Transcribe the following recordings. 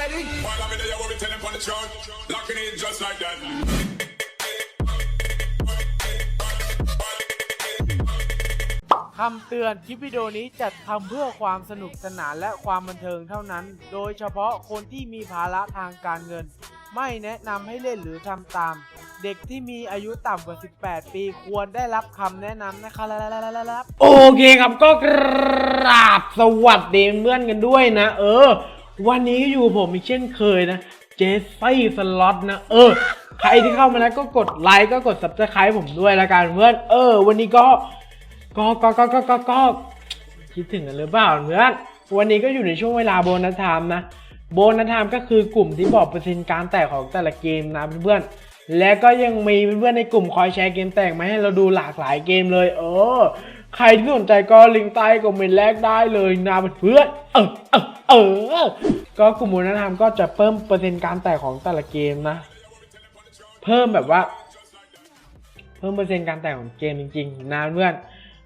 ready? While I'm in there, what we tell them on the chart. Locking in just like that. คำเตือนคลิปวิดีโอนี้จัดทำเพื่อความสนุกสนานและความบันเทิงเท่านั้น โดยเฉพาะคนที่มีภาระทางการเงิน ไม่แนะนำให้เล่นหรือทำตาม เด็กที่มีอายุต่ำกว่า 18 ปีควรได้รับคำแนะนำนะครับโอเคครับก็กราบสวัสดีเพื่อนกันด้วยนะ เออ วันนี้ก็อยู่ผมอีกเช่นเคยนะ เจสซี่สล็อตนะ เออ ใครที่เข้ามาแล้วก็กดไลค์ก็กด subscribe ผมด้วยละกันเพื่อน เออ วันนี้ก็ก็ก็ก็ก็ก็ก็คิดถึงกันหรือเปล่าเพื่อน วันนี้ก็อยู่ในช่วงเวลาโบนัสไทม์นะ โบนัสไทม์ก็คือกลุ่มที่บอกเปอร์เซ็นต์การแตกของแต่ละเกมนะเพื่อนและก็ยังมีเพื่อนๆในกลุ่มคอยแชร์เกมแตกมาให้เราดูหลากหลายเกมเลย เออ ใครที่สนใจก็ลิงก์ใต้คอมเมนต์แรกได้เลยนะเพื่อนเออเออเออ ก็กลุ่มโบนัสไทม์ก็จะเพิ่มเปอร์เซ็นต์การแตกของแต่ละเกมนะ เพิ่มแบบว่า เพิ่มเปอร์เซ็นต์การแตกของเกมจริงๆนะเพื่อน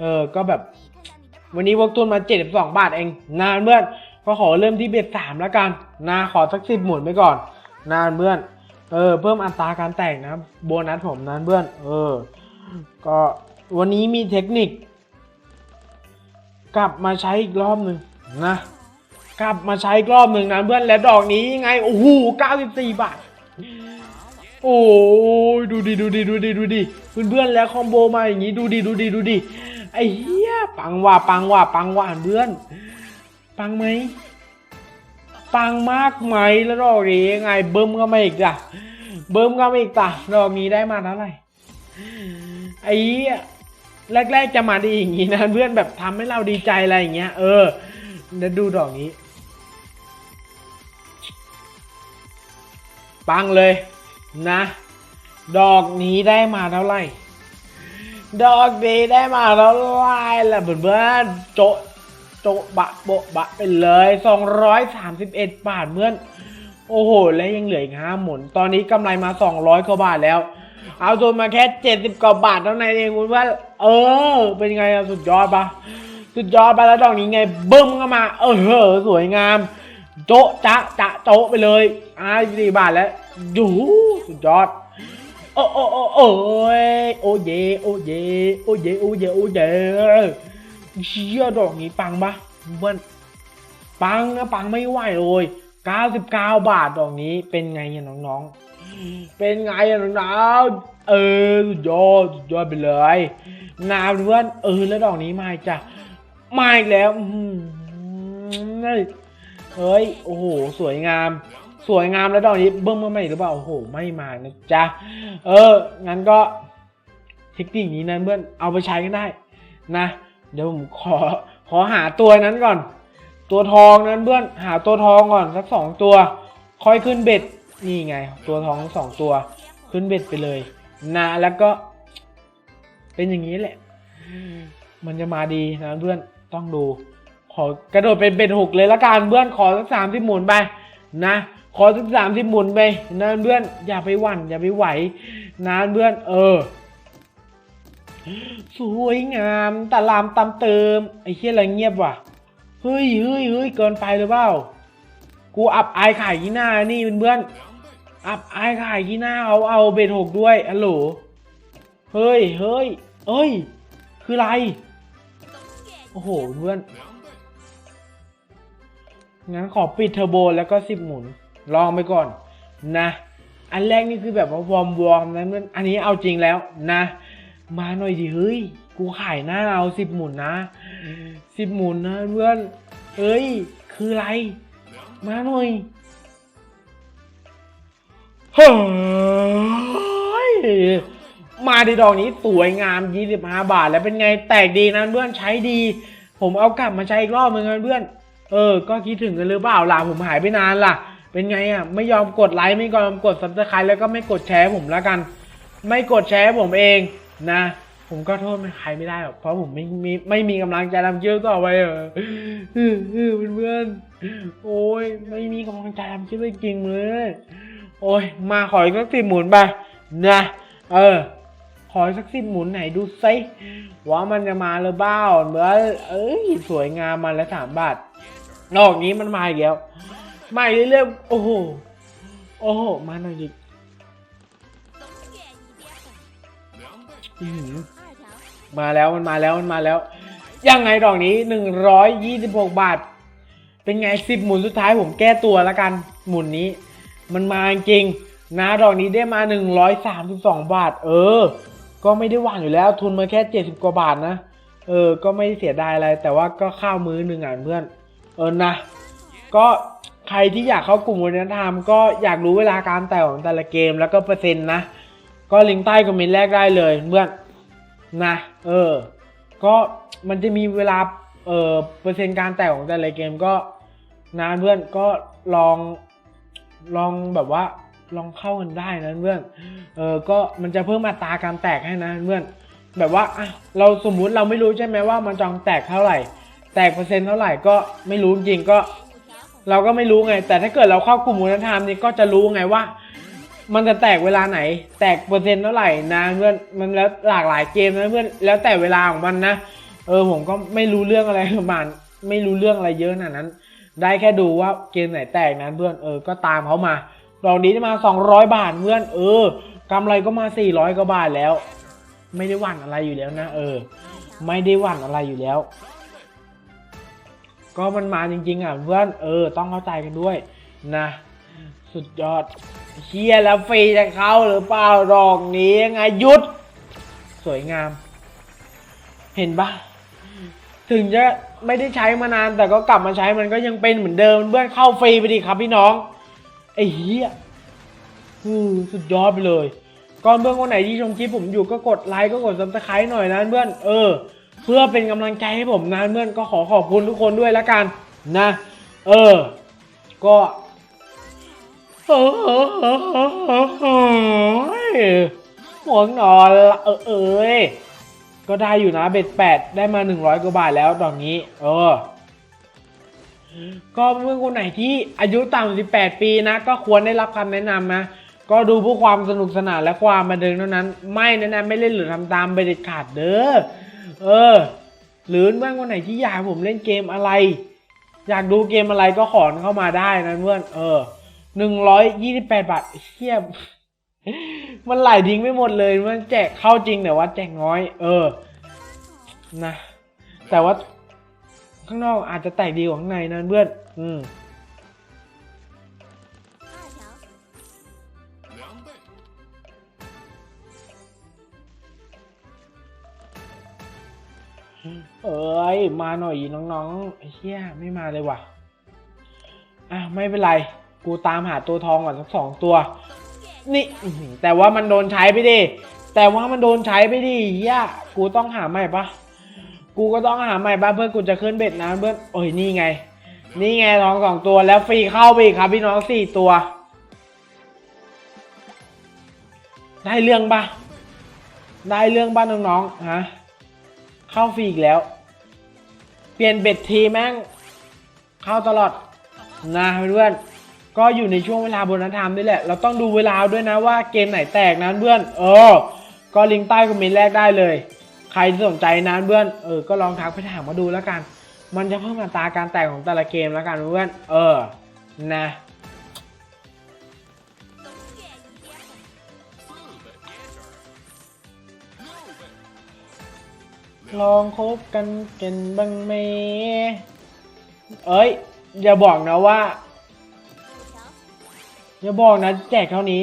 เออ ก็แบบ วันนี้วกทุนมา 72 บาทเองนานเพื่อน ก็ขอเริ่มที่เบ็ดสามแล้วกันนะขอสักสิบหมุนไปก่อน นานเพื่อน เออ เพิ่มอัตราการแตกนะ โบนัสผมนานเพื่อน เออ ก็วันนี้มีเทคนิค กลับมาใช้อีกรอบหนึ่งนะ กลับมาใช้อีกรอบหนึ่งนะเพื่อนและดอกนี้ยังไง โอ้โห94 บาท โอ้ยดูดิดูดิดูดิดูดิเพื่อนเพื่อนแล้วคอมโบมาอย่างนี้ดูดิดูดิดูดิไอ้เหี้ยปังว่ะปังว่ะปังว่ะเพื่อน ปังไหมปังมากไหมแล้วดอกนี้ยังไงเบิ้มก็ไมาอีกจ้ะเบิ้มก็ไมาอีกจ้ะดอกนี้ได้มาเท่าไหร่ไอ้ แรก ๆ จะมาดีอย่างนี้นะเพื่อนแบบทำให้เราดีใจอะไรอย่างเงี้ย เออแล้วดูดอกนี้ ปังเลยนะ ดอกนี้ได้มาเท่าไหร่ ดอกนี้ได้มาเท่าไหร่ล่ะเพื่อนๆโจโจบะโบะบะไปเลย 231 บาทเพื่อน โอ้โห และยังเหลืออีกห้าหมุน ตอนนี้กำไรมา 200กว่าบาทแล้ว เอาตัวมาแค่70กว่าบาทเท่านั้นเองคุณว่า เออ เป็นไงอะสุดยอดปะสุดยอดไปแล้วดอกนี้ไงบึ้มเข้ามา เออเหอสวยงาม โจะจะจะโจะไปเลยอ่าสี่บาทแล้วยูสุดยอดโอ้โอ้โอ้โอ้ยโอ้เยโอ้เยโอ้เยโอ้เยโอ้เยเชี่ยดอกนี้ปังปะเพื่อนปังนะปังไม่ไหวเลย99 บาทดอกนี้เป็นไงอะน้องๆ เป็นไงอะน้องๆเออสุดยอดสุดยอดไปเลยนาเพื่อนเออแล้วดอกนี้มาอีกจ้ะมาอีกแล้วอื้ออเฮ้ยโอ้โหสวยงาม สวยงามแล้วดอกนี้เบิ้มเมื่อไม่หรือเปล่าโอ้โหไม่มานะจ๊ะเอองั้นก็เทคนิคนี้นะเพื่อนเอาไปใช้กันได้นะเดี๋ยวผมขอขอหาตัวนั้นก่อน ตัวทองนั้นเพื่อนหาตัวทองก่อนสักสองตัว ค่อยขึ้นเบ็ด นี่ไง ตัวทองสองตัว ขึ้นเบ็ดไปเลยนะแล้วก็ เป็นอย่างนี้แหละ มันจะมาดีนะเพื่อนต้องดู ขอกระโดดเป็นเบ็ดหกเลยละกันเพื่อนขอสักสามที่หมุนไป นะขอสักสามที่หมุนไปนะเพื่อนอย่าไปหวั่นอย่าไปไหวนะเพื่อน เออสวยงามตะลามตำเติมไอ้เฮียอะไรเงียบว่ะเฮ้ยเฮ้ยเฮ้ยเกินไปหรือเปล่า กูอับอายขายขี้หน้านี่เพื่อนๆ อับอายขายขี้หน้าเอาเอาเบ็ดหกด้วยฮัลโหลเฮ้ยเฮ้ยเอ้ย คืออะไร โอ้โหเพื่อน งั้นขอปิดเทอร์โบแล้วก็สิบหมุน ลองไปก่อนนะ อันแรกนี่คือแบบว่าวอร์มวอร์มนั้นมันอันนี้เอาจริงแล้วนะ มาหน่อยดิเฮ้ย กูขายหน้าเอาสิบหมุนนะสิบหมุนนะเพื่อนเฮ้ย คืออะไร มาหน่อย เฮ้ยมาดีดอกนี้สวยงาม 25 บาท แล้วเป็นไงแตกดีนะเพื่อนใช้ดี ผมเอากลับมาใช้อีกรอบนึงนะเพื่อนเออ ก็คิดถึงกันหรือเปล่าล่ะผมหายไปนานล่ะ เป็นไงอะ ไม่ยอมกดไลค์ไม่ยอมกดซับสไครต์แล้วก็ไม่กดแชร์ผมแล้วกัน ไม่กดแชร์ผมเองนะ ผมก็โทษไม่ใครไม่ได้หรอกเพราะผมไม่มีไม่มีกำลังใจทำเยอต่อไปเออเออเออเพื่อนโอ้ยไม่มีกำลังใจทำคลิปจริงเลย โอ้ยมาขออีกสักสิบหมุนไปนะเออ ขออีกสักสิบหมุนไหนดูซิว่ามันจะมาหรือเปล่าเหมือนเอ้ยสวยงามมาแล้วสามบาทนอกนี้มันมาอีกแล้วม่เรื่อยๆโอ้โหโอ้โหมาหน่อยดิมาแล้วมันมาแล้วมันมาแล้ว ยังไงดอกนี้หนึ่งร้อยยี่สิบหกบาท เป็นไงสิบหมุนสุดท้ายผมแก้ตัวแล้วกัน หมุนนี้ มันมาจริงนะดอกนี้ได้มาหนึ่งร้อยสามสิบสองบาท เออ ก็ไม่ได้หวังอยู่แล้ว ทุนมาแค่เจ็ดสิบกว่าบาทนะ เออ ก็ไม่ได้เสียดายอะไร แต่ว่าก็ข้าวมื้อหนึ่งอะเพื่อน เออนะ ก็ใครที่อยากเข้ากลุ่มวัฒนธรรมก็อยากรู้เวลาการแต่งของแต่ละเกมแล้วก็เปอร์เซ็นต์นะ ก็ลิงก์ใต้คอมเมนต์แรกได้เลยเพื่อน นะ เออ ก็มันจะมีเวลา เออเปอร์เซ็นต์การแต่งของแต่ละเกมก็นะเพื่อนก็ลอง ลองแบบว่าลองเข้ากันได้นะเพื่อนเออก็มันจะเพิ่มอัตราการแตกให้นะเพื่อนแบบว่าอะเราสมมุติเราไม่รู้ใช่ไหมว่ามันจะแตกเท่าไหร่ แตกเปอร์เซ็นต์เท่าไหร่ก็ไม่รู้จริงก็ เราก็ไม่รู้ไง แต่ถ้าเกิดเราเข้ากลุ่มวัฒนธรรมนี่ก็จะรู้ไงว่า มันจะแตกเวลาไหน แตกเปอร์เซ็นต์เท่าไหร่นะเพื่อนมันแล้วหลากหลายเกมนะเพื่อนแล้วแต่เวลาของมันนะ เออผมก็ไม่รู้เรื่องอะไรประมาณไม่รู้เรื่องอะไรเยอะขนาดนั้น ได้แค่ดูว่าเกมไหนแตกนะเพื่อนเออก็ตามเขามาดอกนี้ได้มา 200 บาทเพื่อนเออกำไรก็มา 400กว่าบาทแล้ว ไม่ได้หวั่นอะไรอยู่แล้วนะ เออ ไม่ได้หวั่นอะไรอยู่แล้ว ก็มันมาจริง ๆ อะเพื่อนเออ ต้องเข้าใจกันด้วยนะ สุดยอดเชียร์แล้วฟรีจะเข้าหรือเปล่าดอกนี้ยังไงหยุด สวยงาม เห็นปะ ถึงจะไม่ได้ใช้มานานแต่ก็กลับมาใช้มันก็ยังเป็นเหมือนเดิมเพื่อนเข้าฟรีไปดิครับพี่น้องไอ้เหี้ยอือสุดยอดไปเลยก่อนเพื่อนคนไหนที่ชมคลิปผมอยู่ก็กดไลค์ก็กดซับสไครต์หน่อยนะเพื่อนเออ เพื่อเป็นกำลังใจให้ผมนะเพื่อนก็ขอขอบคุณทุกคนด้วยละกันนะ เออ ก็ห่วนอนละเออเอย ก็ได้อยู่นะเบ็ดแปดได้มาหนึ่งร้อยกว่าบาทแล้วดอกนี้ เออ ก็เมื่อคนไหนที่อายุต่ำ18ปีนะ ก็ควรได้รับคำแนะนำนะ ก็ดูเพื่อความสนุกสนานและความบันเทิงเท่านั้น ไม่แนะนำไม่เล่นหรือทำตามไปเด็ดขาดเด้อ เออ หรือเมื่อคนไหนที่อยากผมเล่นเกมอะไร อยากดูเกมอะไรก็ขอเข้ามาได้นะเพื่อน เออหนึ่งร้อยยี่สิบแปดบาทเทียบ มันไหลทิ้งไม่หมดเลย มันแจกเข้าจริงแต่ว่าแจกน้อย เออ นะ แต่ว่าข้างนอกอาจจะแตกดีกว่าข้างในนะเพื่อน อืมเอ้ย มาหน่อยน้องๆไอ้เหี้ยไม่มาเลยว่ะ อะ ไม่เป็นไร กูตามหาตัวทองก่อนสักสองตัว นี่อื้อหือแต่ว่ามันโดนใช้ไปดิแต่ว่ามันโดนใช้ไปดิเหี้ยกูต้องหาใหม่ปะกูก็ต้องหาใหม่บ้างเพื่อนกูจะขึ้นเบ็ดนะเพื่อนโอ้ยนี่ไง นี่ไงทองสองตัวแล้วฟรีเข้าไปอีกครับ พี่น้องสี่ตัว ได้เรื่องปะได้เรื่องบ้านน้องๆฮะเข้าฟรีอีกแล้ว เปลี่ยนเบ็ดทีแม่ง เข้าตลอดนะเพื่อนๆ ก็อยู่ในช่วงเวลาโบนัสไทม์นี่แหละ เราต้องดูเวลาด้วยนะว่าเกมไหนแตกนะเพื่อน เออ ก็ลิงก์ใต้คอมเมนต์แรกได้เลย ใครที่สนใจนะเพื่อน เออ ก็ลองทักไปถามมาดูแล้วกัน มันจะเพิ่มอัตราการแตกของแต่ละเกมแล้วกันเพื่อน เออ นะลองคบกันกันบ้างไหมเอ้ย อย่าบอกนะว่า อย่าบอกนะแจกเท่านี้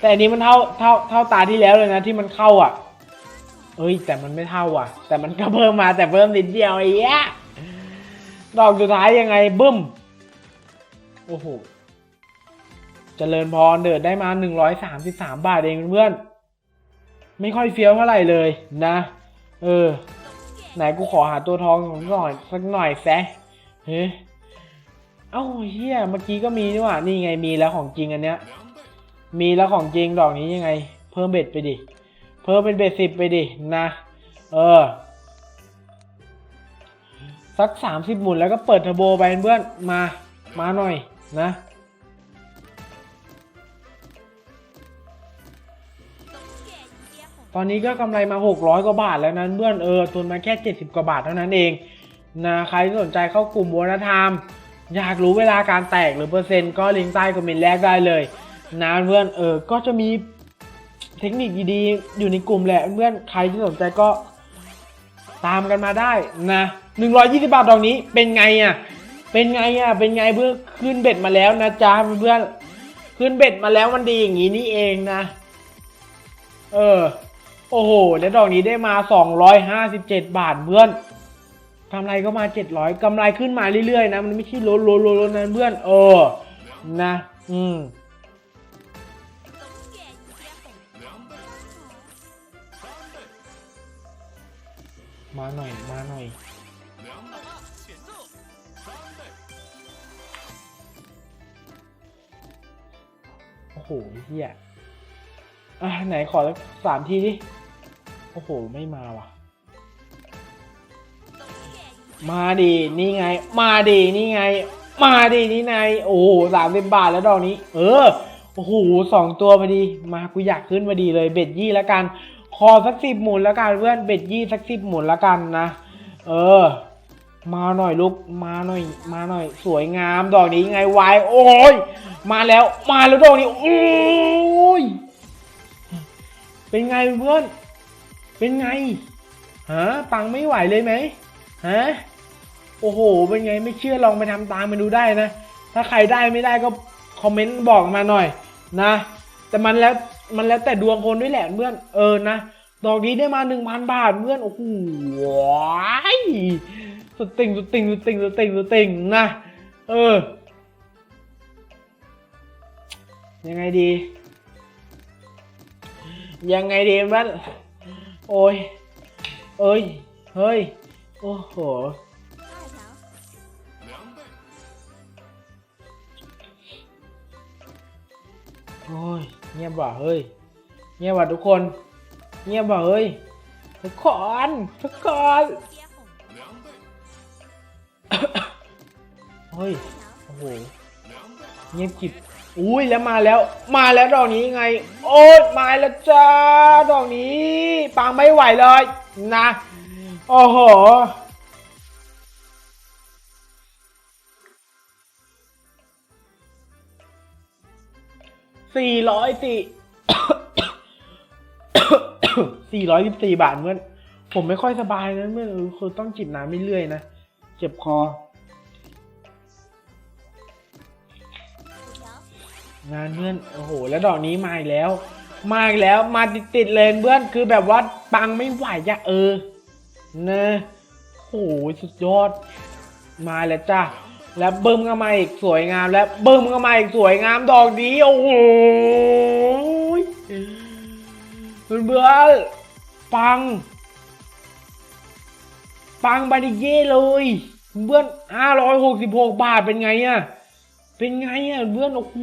แต่อันนี้มันเท่าเท่าเท่าตาที่แล้วเลยนะที่มันเข้าอะ เอ้ย แต่มันไม่เท่าอะ แต่มันก็เพิ่มมาแต่เพิ่มนิดเดียวไอ้เหี้ยดอกสุดท้ายยังไงบึ้ม โอ้โหเจริญพรเดิดได้มาหนึ่งร้อยสามสิบสามบาทเองเพื่อนไม่ค่อยเฟี้ยวเท่าไหร่เลยนะ เออ ไหนกูขอหาตัวทองหน่อยสักหน่อยแซะเฮ้ เอ้าเฮียเมื่อกี้ก็มีนี่หว่านี่ไงมีแล้วของจริงอันเนี้ย มีแล้วของจริงดอกนี้ยังไง เพิ่มเบ็ดไปดิ เพิ่มเป็นเบ็ดสิบไปดินะ เออ สักสามสิบหมุนแล้วก็เปิดเทอร์โบไปเพื่อนมา มาหน่อยนะตอนนี้ก็กำไรมา 600 กว่าบาทแล้วนั้นเพื่อนเออทุนมาแค่ 70 กว่าบาทเท่านั้นเองนะใครสนใจเข้ากลุ่มวัฒนธรรม อยากรู้เวลาการแตกหรือเปอร์เซ็นต์ก็ลิงก์ใต้คอมเมนต์แรกได้เลยนะเพื่อนเออก็จะมีเทคนิคดีๆ อยู่ในกลุ่มแหละเพื่อนใครที่สนใจก็ตามกันมาได้นะ120 บาทดอกนี้เป็นไงอะเป็นไงอะเป็นไงเพื่อนขึ้นเบ็ดมาแล้วนะจ๊ะเพื่อนขึ้นเบ็ดมาแล้วมันดีอย่างนี้นี่เองนะ เออ โอ้โห แล้วดอกนี้ได้มา 257 บาทเพื่อน กำไรก็มา 700กำไรขึ้นมาเรื่อยๆ นะ มันไม่ใช่ลดลดลดลดนะเพื่อน เออ นะ อืม มาหน่อย มาหน่อย โอ้โหเฮียอะ ไหนขอสักสามทีดิ โอ้โห ไม่มาว่ะ มาดีนี่ไง มาดีนี่ไง มาดีนี่ไงโอ้โหสามสิบบาทแล้วดอกนี้ เออโอ้โหสองตัวพอดี มากูอยากขึ้นพอดีเลยเบ็ดยี่แล้วกัน คอสักสิบหมุนแล้วกันเพื่อนเบ็ดยี่สักสิบหมุนแล้วกันนะเออ มาหน่อยลูกมาหน่อย มาหน่อย สวยงามดอกนี้ไงวายโอ้ยมาแล้วมาแล้วดอกนี้โอ้ยเป็นไงเพื่อน เป็นไงฮะปังไม่ไหวเลยไหมฮะ โอ้โห เป็นไงไม่เชื่อลองไปทำตามมาดูได้นะ ถ้าใครได้ไม่ได้ก็คอมเมนต์บอกมาหน่อยนะ แต่มันแล้วมันแล้วแต่ดวงคนด้วยแหละเพื่อน เออนะ ดอกนี้ได้มาหนึ่งพันบาทเพื่อน โอ้โหว้ายสุดติ่งสุดติ่งสุดติ่งสุดติ่งสุดติ่งนะ เออ ยังไงดี ยังไงดีเพื่อน โอ้ย เอ้ย เฮ้ย โอ้โห โอ้ยเงียบว่ะเฮ้ย เงียบว่ะทุกคน เงียบว่ะเฮ้ย ทุกคนทุกคนเฮ้ย โอ้โห เงียบกิบอุ้ยแล้วมาแล้ว มาแล้วดอกนี้ไง โอ้ยมาแล้วจ้าดอกนี้ปังไม่ไหวเลยนะ โอ้โห สี่ร้อยสี่สี่ร้อยสิบสี่บาทเมื่อนผมไม่ค่อยสบายนะเมื่อนคือต้องจิบน้ำไม่เรื่อยๆนะเจ็บคอ งานเพื่อนโอ้โห แล้วดอกนี้มาอีกแล้ว มาอีกแล้วมาติดๆเลยเพื่อนคือแบบว่าปังไม่ไหวอะเออนะโอ้โหสุดยอดมาแล้วจ้า แล้วเบิ้มก็มาอีกสวยงาม แล้วเบิ้มก็มาอีกสวยงามดอกนี้โอ้โหเพื่อนเพื่อนๆปัง ปังบาดิเย่เลยเพื่อนห้าร้อยหกสิบหกบาทเป็นไงอะเป็นไงอะเพื่อนโอ้โห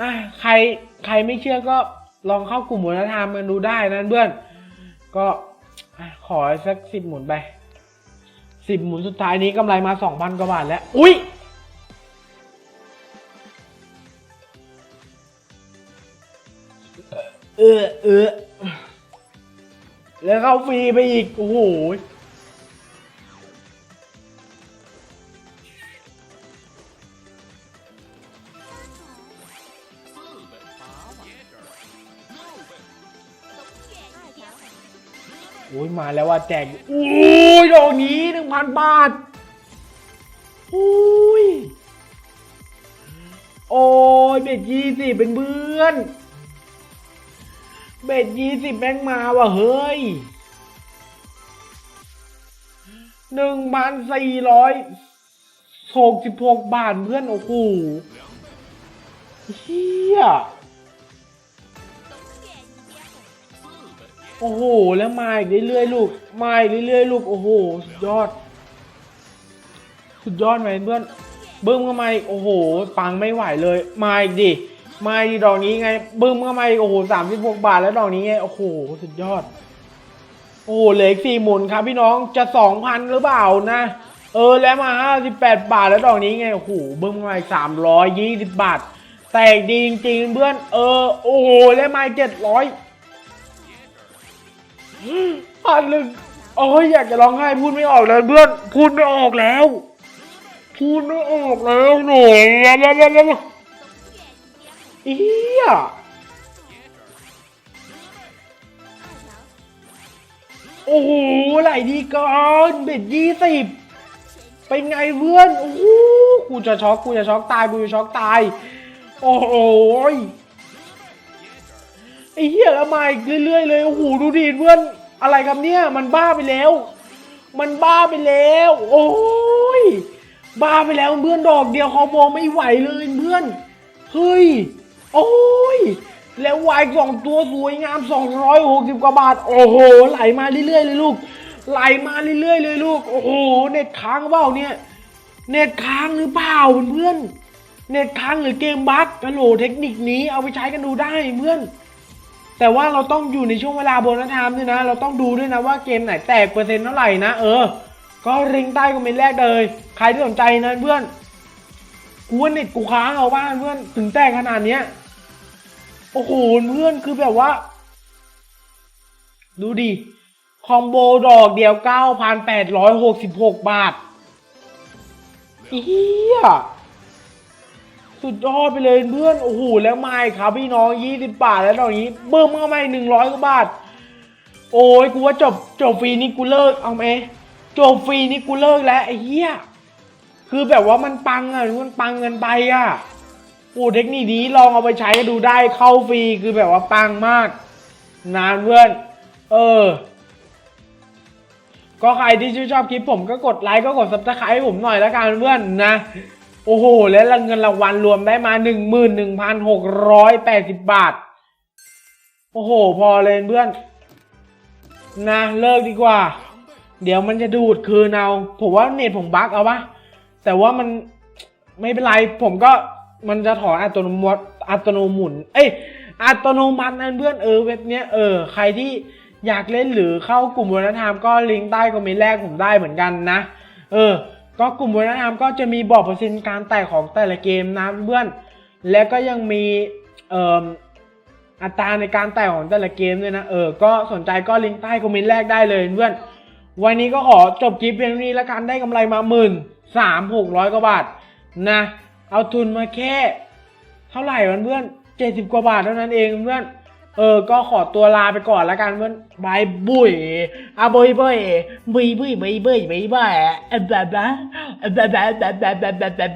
อะใครใครไม่เชื่อก็ลองเข้ากลุ่มวัฒนธรรมกันดูได้นะเพื่อน ก็ขอสักสิบหมุนไป สิบหมุนสุดท้ายนี้กำไรมาสองพันกว่าบาทแล้ว อุ้ยเออเออแล้วเข้าฟรีไปอีก โอ้โห อ้ยมาแล้วว่าแจกโอ้ยดอกนี้หนึ่งพันบาทโอ้ยโอ้ยเบ็ดยี่สิบเป็นเพื่อนเบ็ดยี่สิบแม่งมาว่ะเฮ้ยหนึ่งพันสี่ร้อยหกสิบหกบาทเพื่อนโอ้โหเฮีย โอ้โห แล้วมาอีกเรื่อยๆลูก มาอีกเรื่อยๆลูก โอ้โห สุดยอด สุดยอดไหมเพื่อนบึ้มเข้ามาอีก โอ้โห ปังไม่ไหวเลย มาอีกดิ มาอีกดอกนี้ไงบึ้มเข้ามาอีก โอ้โหสามสิบหกบาทแล้วดอกนี้ไง โอ้โห สุดยอด โอ้โหเหลืออีกสี่หมุนครับพี่น้อง จะสองพันหรือเปล่านะ เออ แล้วมาห้าสิบแปดบาทแล้วดอกนี้ไง โอ้โหบึ้มเข้ามาอีกสามร้อยยี่สิบบาท แตกดีจริงๆเพื่อน เออ โอ้โห แล้วมาเจ็ดร้อย พันหนึ่งโอ้ยอยากจะร้องไห้พูดไม่ออกเลยเพื่อนพูดไม่ออกแล้ว พูดไม่ออกแล้วหนูแล้วแล้วแล้วแล้วเอียโอ้โหไหลดีเกินเบ็ดยี่สิบเป็นไงเพื่อนโอ้โหกูจะช็อกกูจะช็อกตายกูจะช็อกตาย โอ้โหย ไอ้เหี้ยแล้วมาอีกเรื่อยๆเลยโอ้โหดูดิเพื่อนอะไรครับเนี่ยมันบ้าไปแล้ว มันบ้าไปแล้ว โอ้ยบ้าไปแล้วเพื่อนดอกเดียวเขามองไม่ไหวเลยเพื่อนเฮ้ยโอ้ยแล้ววายสองตัวสวยงาม 260 กว่าบาท โอ้โห ไหลมาเรื่อยๆเลยลูก ไหลมาเรื่อยๆเลยลูก โอ้โห เน็ตค้างเปล่าเนี่ย เน็ตค้างหรือเปล่าเพื่อน เน็ตค้างหรือเกมบั๊กกระโหลเทคนิคนี้เอาไปใช้กันดูได้เพื่อน แต่ว่าเราต้องอยู่ในช่วงเวลาโบนัสไทม์ด้วยนะ เราต้องดูด้วยนะว่าเกมไหนแตกเปอร์เซ็นต์เท่าไหร่นะ เออ ก็ริงใต้คอมเมนต์แรกเลย ใครที่สนใจนะเพื่อนกูว่าเน็ตกูค้างเอาบ้านเพื่อนถึงแตกขนาดเนี้ยโอ้โหเพื่อนคือแบบว่า ดูดิคอมโบดอกเดียว 9,866 บาทเฮีย สุดยอดไปเลยเพื่อนโอ้โหแล้วไม่ครับพี่น้อง20บบาทแล้วตอนนี้เบิ่มเข้ามาอีก100กว่าบาท โอ้ยกูว่าจบจบฟรีนี่กูเลิกเอาไหมจบฟรีนี่กูเลิกแล้วไอ้เหี้ยคือแบบว่ามันปังอะมันปังเงินไปอะโอ้เทคนิคนี้ลองเอาไปใช้ดูได้เข้าฟรีคือแบบว่าปังมากนานเพื่อน เออ ก็ใครที่ชื่นชอบคลิปผมก็กดไลค์ก็กดซับสไครต์ให้ผมหน่อยแล้วกันเพื่อนนะ โอ้โห แล้วเงินรางวัลรวมได้มาหนึ่งหมื่นหนึ่งพันหกร้อยแปดสิบบาท โอ้โห พอเลยเพื่อน นะเลิกดีกว่า เดี๋ยวมันจะดูดคืนเอา ผมว่าเน็ตผมบั๊กเอาปะแต่ว่ามันไม่เป็นไรผมก็มันจะถอนอัตโนมัติอัตโนมุน เอ้ยอัตโนมัตินั่นเพื่อนเออเว็บเนี้ยเออใครที่อยากเล่นหรือเข้ากลุ่มวัฒนธรรมก็ลิงก์ใต้คอมเมนต์แรกผมได้เหมือนกันนะ เออ ก็กลุ่มวัฒนธรรมก็จะมีบอกเปอร์เซ็นต์การแตกของแต่ละเกมนะเพื่อน และก็ยังมีเอ่ออัตราในการแตกของแต่ละเกมด้วยนะ เออ ก็สนใจก็ลิงก์ใต้คอมเมนต์แรกได้เลยเพื่อน วันนี้ก็ขอจบคลิปเพียงนี้แล้วกันได้กำไรมาหมื่นสามหกร้อยกว่าบาทนะ เอาทุนมาแค่ เท่าไหร่วันเพื่อนเจ็ดสิบกว่าบาทเท่านั้นเองเพื่อน เออ ก็ขอตัวลาไปก่อนแล้วกันเพื่อนบายบุยอาบุยบุยบุยบุยบุยบุยบุยบุยแบบแบบแบบแบบแบบแบบแบบ